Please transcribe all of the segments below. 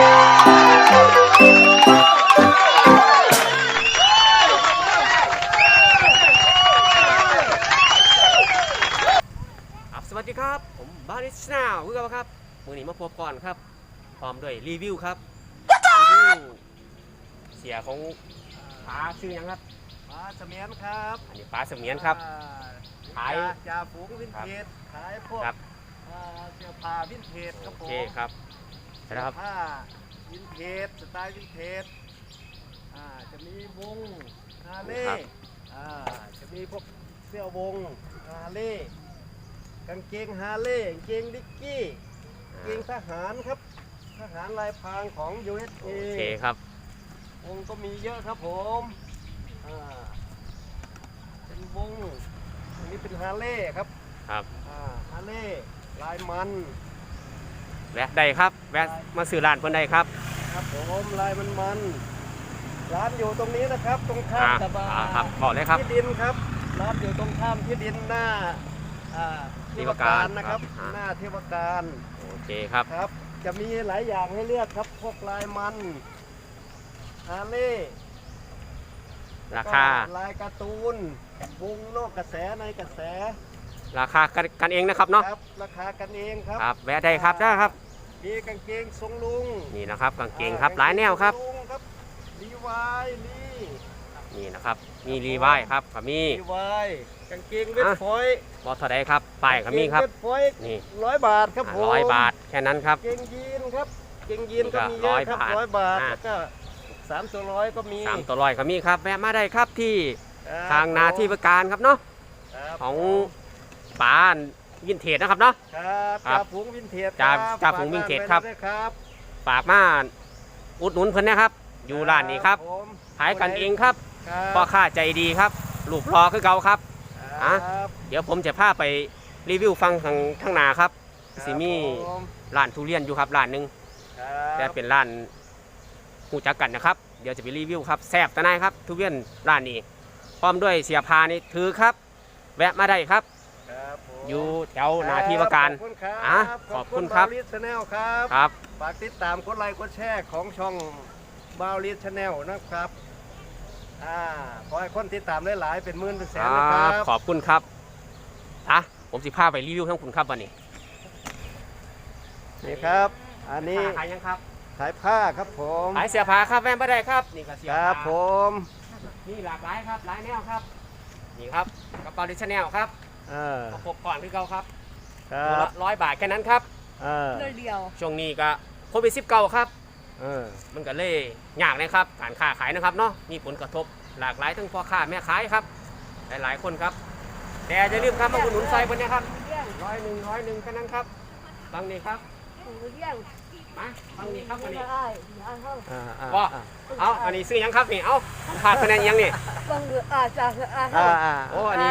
ครับสวัสดีครับ ผมบาริสนาเพื่อครับมือนี้มาพบก่อนครับ พร้อมด้วยรีวิวครับรีวิวเสียของป้าชื่อหยังครับมาเสมียนครับอันนี้ป้าเสมียนครับอ่ขายจ่จ่าฝูงวินเทจขายพวกครับ อ่าเสื้อผ้าวินเทจครับโอผมเคครับ ใช่แล้วครับเสื้อผ้าวินเทจสไตล์วินเทจอ่าจะมีวงฮาเล่ครับอ่าจะมีพวกเสื้อวงฮาเล่กางเกงฮาเล่กางเกงดิกกี้กางเกงทหารครับทหารลายพรางของ USA โอเคครับ วงก็มีเยอะครับผมอ่าเป็นวงอันนี้เป็นฮาร์เลย์ครับครับอ่าฮาร์เลย์ลายมัน แวะได้ครับ แวะมาซื้อร้านเพิ่นได้ครับ ครับผมลายมันมันร้านอยู่ตรงนี้นะครับ ตรงข้ามอ่ากับอ่าครับบอกเลยครับ ที่ดินครับร้านอยู่ตรงข้ามที่ดินหน้าอ่าเทวการนะครับ ครับอ่าหน้าเทวการโอเคครับ ครับ จะมีหลายอย่างให้เลือกครับ พวกลายมันฮาร์เลย์ราคา ลายการ์ตูนวงนอกกระแสในกระแส ราคากันกันเองนะครับเนาะครับราคากันเองครับครับแวะได้ครับได้ครับ มีกางเกงทรงลุงนี่นะครับกางเกงครับหลายแนวครับกางเกงทงลุงครับรีวายลีนี่นะครับมีรีไวายครับก็มีรีวายกางเกงเวทอะฟอยต์บอเท่าใดครับป้ายก็มีครับกางเกงเวทฟอยต์นี่ร้อยบาทครับผมร้อยบาทแค่นั้นครับเกงยีนครับเกงยีนนี่ก็ก็มีเยอะครับร้ร้ออยยบาบาททอะแล้วก็สามตัวร้อยก็มีสามตัวร้อยก็มีครับแวะมาได้ครับที่ครับทางนาที่ประการครับเนาะครับของ ป้านยินเทจนะครับเนาะ ครับครับจ่าฝูงวินเทจจ่าครับจ่าฝูงวินเทจครับ ฝากานไว้ด้วยครับฝากมาอุดหนุนเพิ่นนะครับอยู่ร้านนี้ครับผมขายกันเองครับครับพ่อค้าใจดีครับรูปรอคือเก่าครับ อะ ครับเดี๋ยวผมจะพาไปรีวิวฟังทางทางหนาครับครับสิมีผมร้านทุเรียนอยู่ครับร้านหนึงครับแต่เป็นร้านหูจักกันนะครับ เดี๋ยวจะไปรีวิวครับแซ่บตะนายครับทุเรียนร้านนี้พร้อมด้วยเสียพานี่ถือครับ แวะมาได้ครับครับผม อยู่แถวนาที่ว่าการ ขอบคุณครับอะขอบคุณครับ บาวลิสแนลครับครับ ฝากติดตามกดไลค์กดแชร์ของช่องบาวลิสแนลนะครับอ่าขอให้คนติดตามหลายๆเป็นหมื่นเป็นแสนนะคครัรับบขอบคุณครับอะผมสิพาไปรีวิวทั้งคุณครับวันนี้นี่ครับ อันนี้ขายยังครับขายผ้าครับผมขายเสียผ้าครับแว่นมาได้ครับ นี่ก็เสียคผ้ารับผม นี่หลากหลายครับหลายแนวครับ นี่ครับกระเป๋าดิชแนลครับ เออประกบก่อนคือเก่าครับคตัวรัละบร้อยบาทแค่นั้นครับเออเลยเดียวช่วงนี้ก็โควิดสิบเก้าครับ เออมันก็เลยยากนะครับการค้าขายนะครับเนาะมีผลกระทบหลากหลายทั้งพ่อค้าแม่ขายครับ หลายๆคนครับ แต่อย่าลืมครับมาอุดหนุนซอยบนนี้ครับเลี้ยงร้อยหนึ่งร้อยหนึ่งแค่นั้นครับบางนี้ครับเลี้ยง มาบางนี้ครับอันนี้ได้ได้เท่าอ่าอ่าว่าอ่าเอาอันนี้ซื้อยังครับนี่ เอาขาดคะแนนยังนี่บางเดืออาจจะอาอ่าอ่าโอ้อันนี้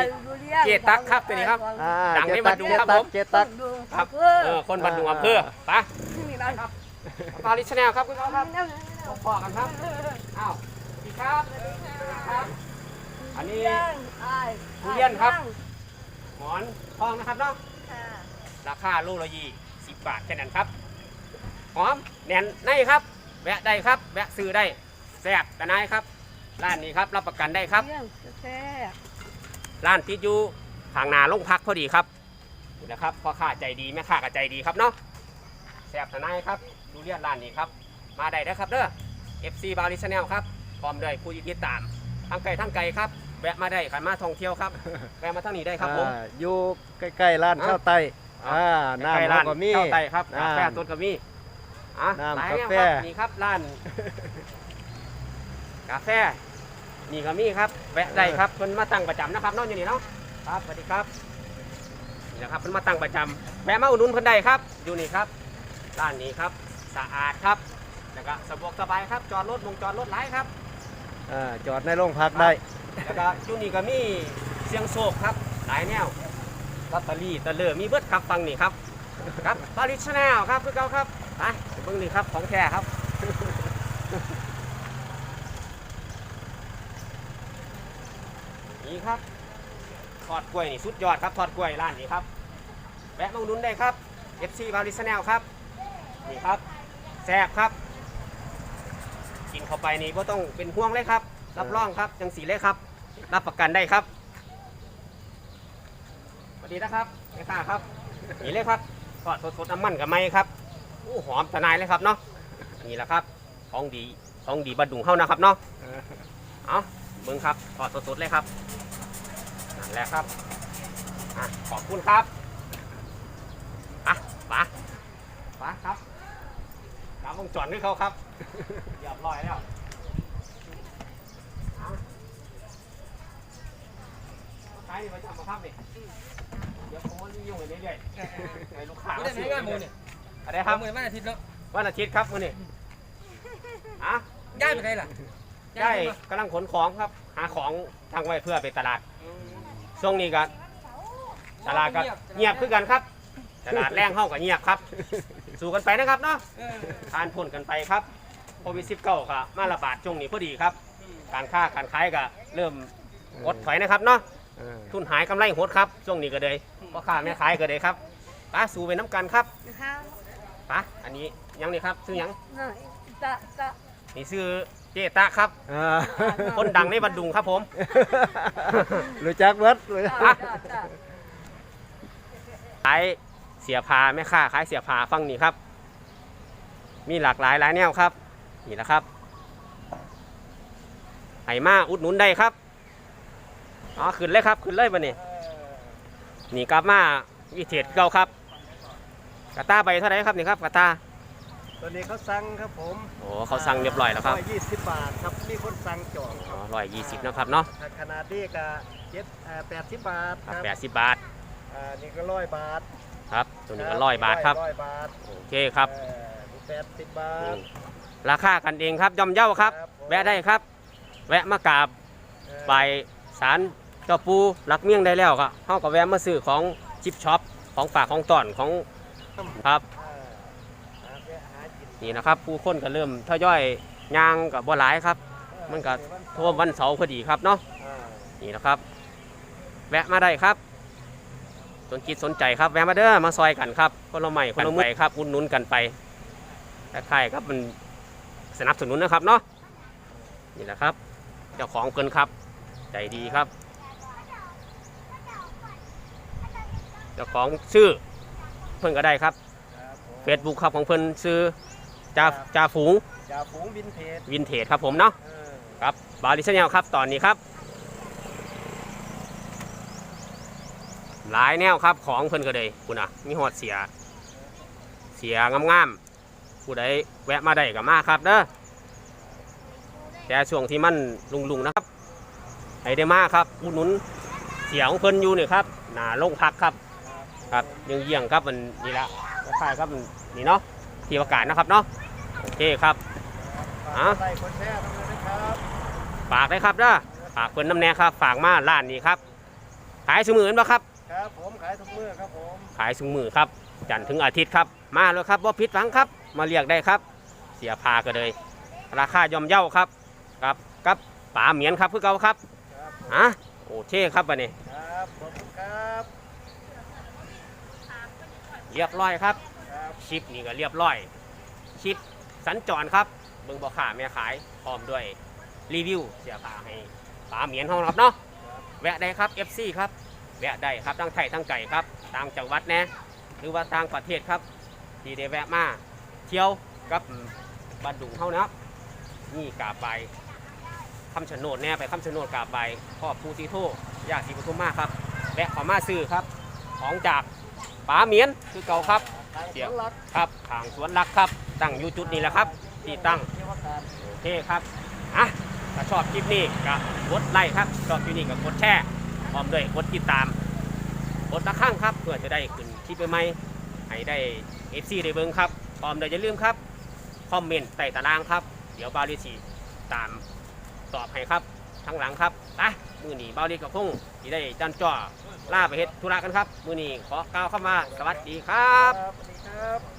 เจตักครับตัวนี้ครับ อ่าดังในบัดดุงครับผม เจตักครับเออคนบันดุงอำเภอไปนี่นะครับปาลิชแนลครับคุณเขาครับพอกันครับอ้าวพี่ครับครับ อันนี้ทุเรียนครับ หมอนทองนะครับเนาะราคาลูกละยี่สิบบาทแค่นั้นครับ หอมแน่นในครับ แวะได้ครับ แวะซื้อได้แซ่บกระนายครับ ร้านนี้ครับรับประกันได้ครับเลี้ยงแท้ร้านติดอยู่ทางนาลงพักพอดีครับนี่นะครับพ่อค้าใจดีแม่ค้าก็ใจดีครับเนาะแซ่บทนายครับ ดูเรียนร้านนี้ครับ มาได้นะครับเด้อ FC บาริชแนลครับพร้อมด้วยผู้ติดตามทางไกลทางไกลครับ แวะมาได้ขันมาท่องเที่ยวครับ แวะมาทางนี้ได้ครับผม อ่าอยู่ใกล้ๆร้านอะข้าวไตอ่าน้ำใกล้ๆร้านเขาก็มี ข้าวไต่ครับกาแฟน้ำสดก็มี อะน้ำหลายกาแนวแฟครับนี่ครับร้าน กาแฟ นี่ก็มีครับแวะได้ครับเพิ่นมาตั้งประจำนะครับเน้องอยู่นี่เนาะครับสวัสดีครับนี่นะครับเพิ่นมาตั้งประจำแวะมาอุดหนุนเพิ่นได้ครับ อยู่นี่ครับร้านนี้ครับสะอาดครับแล้วก็สะดวกสบายครับจอดรถลงจอดรถหลายครับ อ่าจอดในโรงพักได้ แล้วก็อยู่นี่ก็มีเสียงโศกครับ หลายแนวลอตเตอรี่ตะเลอมีเบิดครับฟังนี่ครับ ครับบาริชแนลครับคือเก่าครับ ไปเบิ่งนี่ครับของแท้ครับนี่ครับทอดกล้วยนี่สุดยอดครับทอดกล้วยร้านนี้ครับแวะมาอุดหนุนได้ครับ FC บาริชแนลครับนี่ครับแซ่บครับกินเข้าไปนี่ก็ต้องเป็นห่วงเลยครับ รับรองครับจังสีเลยครับ รับประกันได้ครับสวัสดีนะครับแม่ค้าครับนี่เลยครับทอดสดๆน้ำมันกับไม้ครับ อ้หอมทนายเลยครับเนาะนี่แหละครับของดีของดีบัดดุงเข้านะครับเนาะเอาเบิ้งครับทอดสดๆเลยครับนั่นแหละครับอะขอบคุณครับอะป๋าป๋าครับกลับวงจรให้เขาครับเรียบร้อยแล้วเอาขายนี่มาจับมาครับนี่เดี๋ยวผมมันยุ่งไปเรื่อยๆให้ลูกค้าไม่ ได้ไม่งานหมูเนี่ยอะไรครับมือวันอาทิตย์แล้ววันอาทิตย์ครับมื้อนี้อะย้ายไปไหนล่ะได้กำลังขนของครับ หาของทางไว้เพื่อไปตลาดช่วงนี้ก็ตลาดก็เงียบคือกันครับ ตลาดแรงห้องก็เงียบครับ สู้กันไปนะครับเนาะเออทานพ่นกันไปครับโควิด19ก็มาระบาดช่วงนี้พอดีครับ การค้าการขายก็เริ่มหดถอยนะครับเนาะเออทุนหายกำไรหดครับช่วงนี้ก็เลยพ่อค้าแม่ขายก็เลยครับไป้าสู่ไปน้ำกันครับ นะครับไป้าอันนี้ยังนี่ครับซื้อหยังน่ะตะตะนี่ซื้อเจตะครับ อ่าคนดังในบันดุงครับผม รู้จักเบิดรู้จักตะตะตะขายเสียพาแม่ค้าขายเสียพาฟังนี่ครับ มีหลากหลายหลายแนวครับ นี่แหละครับไหมาอุดหนุนได้ครับอ๋อขึ้นเลยครับขึ้นเลยบันนี้นี่กลับมาวิเทศเก่าครับ กระตาใบเท่าไหรครับนี่ครับกระตาตอนนี้เขาสั่งครับผมโอ้เขาสั่งเรียบร้อยแล้วครับร้อยยี่สิบบาทครับมีคนสั่งจองคอ๋รัอบร้อยยี่สิบนะครับเนาะถ้าขนาดนี้ก็เจ็ดแปดสิบบาทคครัรับบแปดสิบบาทอ่านี่ก็ร้อยบาทครับตัวนี้ก็ร้อยบาทครับร้อยบาทโอเคครับแปดสิบบาทราคากันเองครับย่อมเย่าครับครับผมแวะได้ครับ แวะมากราบเออไปสารเจ้าปูรักเมี่ยงได้แล้วก็เฮาก็แวะมาซื้อของชิปช็อปของฝากของต้อนของ ครับอ่าหาแวะหากินนี่นะครับ ผู้คนก็เริ่มทยอยย่างกับบ่หลายครับ มันก็ทั่ววันเสาร์พอดีครับเนาะอ่านี่นะครับ แวะมาได้ครับ สนจิตสนใจครับ แวะมาเด้อมาซอยกันครับคนละใหม่คนละมือครับอุดหนุนกันไปคล้ายๆครับมันสนับสนุนนะครับเนาะนี่แหละครับ เจ้าของเพิ่นครับ ใจดีครับ เจ้าของชื่อ เพิ่นก็ได้ครับครับผมเฟซบุ๊กครับของเพิ่นชื่อจ่าจ่าฝูงจ่าฝูงวินเทจวินเทจครับผมเนาะเออครับบาริชแนลครับตอนนี้ครับ หลายแนวครับของเพิ่นก็เลยคุณอะมีหอดเสีย เสียงามๆผู้ใดแวะมาได้ก็มาครับเด้อแต่ช่วงที่มันลุงๆนะครับให้ได้มาครับอุดหนุนเสียของเพิ่นอยู่นี่ครับหนาลงพักครับ ครับเยี่ยงๆครับมันนี่ละคล้ายๆครับมันนี่เนาะที่ประกาศนะครับเนาะโอเคครับฝากกดไลค์กดแชร์ทั้งนั้นนะครับฝากเลยครับเด้อฝากเพิ่นน้ำแน่ครับ ฝากมาร้านนี้ครับ ขายสมือบ่ครับครับผมขายทุกมื้อครับผมขายสมือครับ จันทร์ถึงอาทิตย์ครับ มาเลยครับว่าผิดหวังครับ มาเรียกได้ครับ เสียพาก็เลย ราคาย่อมเย่าครับครับกับป๋าเหมียนครับคือเก่าครับครับผมอะโอเคครับบัดนี้ ครับขอบคุณครับ เรียบร้อยครับ ชิปนี่ก็เรียบร้อย ชิปสัญจรครับเบิ่งบ่ขาแม่ขายพร้อมด้วยรีวิวเสียพาให้ป๋าเหมียนห้องครับเนาะแวะได้ครับ FC ครับแวะได้ครับทั้งไทยทั้งไก่ครับต่างจังหวัดแนะหรือว่าต่างประเทศครับ ที่ได้แวะมาเที่ยวกับบันดุงเท่านะครับนี่กาบใบคำชะโนดแน่ไปคำชะโนดกาบใบพ่อภูสีโทยากสีปทุมมาครับแวะขอมาซื้อครับ ของจาก ป๋าเหมียนคือเก่าครับเดี๋ยวรักครับทางสวนรักครับ ตั้งอยู่จุดนี้แหละครับ ที่ตั้งเทวการโอเคครับอะถ้าชอบคลิปนี้ก็กดไลค์ครับชอบคลิปนี้ก็กดแชร์พร้อมด้วยกดติดตามกดตะข้างครับ เพื่อจะได้ขึ้นคลิปใหม่ๆให้ได้ FC ได้เบิ่งครับพร้อมด้วยอย่าลืมครับคอมเมนต์ใต้ตารางครับ เดี๋ยวบาลีสีตามตอบให้ครับ ทั้งหลังครับอะมือหนีบาลีกับพงที่ได้จันจ่อล่าไปเฮ็ดธุระกันครับ มือหนีขอกล่าวเข้ามาสวัสดีครับ สวัสดีครับ